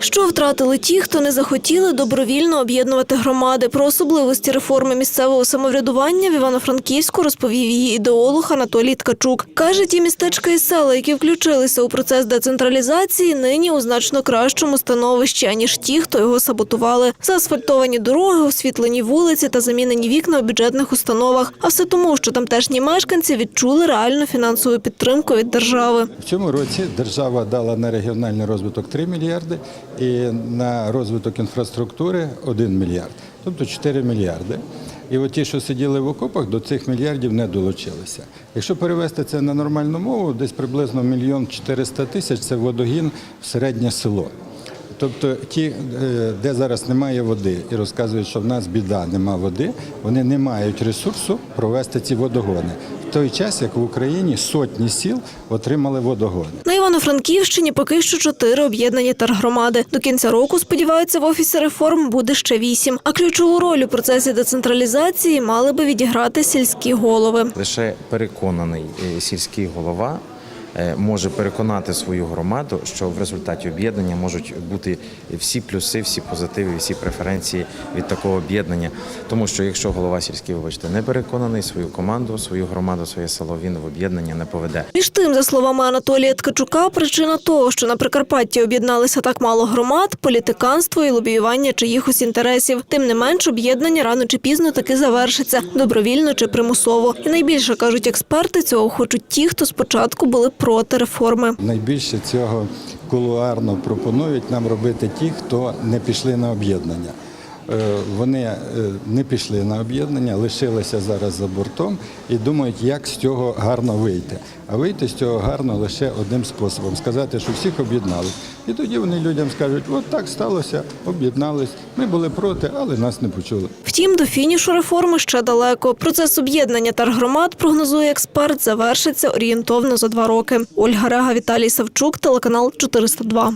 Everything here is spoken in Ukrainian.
Що втратили ті, хто не захотіли добровільно об'єднувати громади? Про особливості реформи місцевого самоврядування в Івано-Франківську розповів її ідеолог Анатолій Ткачук. Каже, ті містечка і села, які включилися у процес децентралізації, нині у значно кращому становищі, аніж ті, хто його саботували. Заасфальтовані дороги, освітлені вулиці та замінені вікна у бюджетних установах. А все тому, що тамтешні мешканці відчули реальну фінансову підтримку від держави. В цьому році держава дала на регіональний розвиток 3 мільярди і на розвиток інфраструктури 1 мільярд, тобто 4 мільярди. І от ті, що сиділи в окопах, до цих мільярдів не долучилися. Якщо перевести це на нормальну мову, десь приблизно мільйон 400 тисяч це водогін в середнє село. Тобто ті, е, де зараз немає води і розказують, що в нас біда, нема води, вони не мають ресурсу провести ці водогони. В той час, як в Україні сотні сіл отримали водогони. На Івано-Франківщині поки що чотири об'єднані тергромади. До кінця року, сподіваються, в офісі реформ буде ще вісім. А ключову роль у процесі децентралізації мали би відіграти сільські голови. Лише переконаний е, сільський голова може переконати свою громаду, що в результаті об'єднання можуть бути всі плюси, всі позитиви, всі преференції від такого об'єднання. Тому що якщо голова сільський, вибачте, не переконаний свою команду, свою громаду, своє село, він в об'єднання не поведе. Між тим, за словами Анатолія Ткачука, причина того, що на Прикарпатті об'єдналися так мало громад, політиканство і лобіювання чиїхось інтересів. Тим не менш, об'єднання рано чи пізно таки завершиться добровільно чи примусово. І найбільше кажуть експерти, цього хочуть ті, хто спочатку були проти реформи. Найбільше цього кулуарно пропонують нам робити ті, хто не пішли на об'єднання. Е, Вони е, не пішли на об'єднання, лишилися зараз за бортом і думають, як з цього гарно вийти. А вийти з цього гарно лише одним способом сказати, що всіх об'єднали. І тоді вони людям скажуть, от так сталося, об'єднались. Ми були проти, але нас не почули. Втім, до фінішу реформи ще далеко. Процес об'єднання тергромад, прогнозує експерт, завершиться орієнтовно за два роки. Ольга Рега, Віталій Савчук, телеканал 402.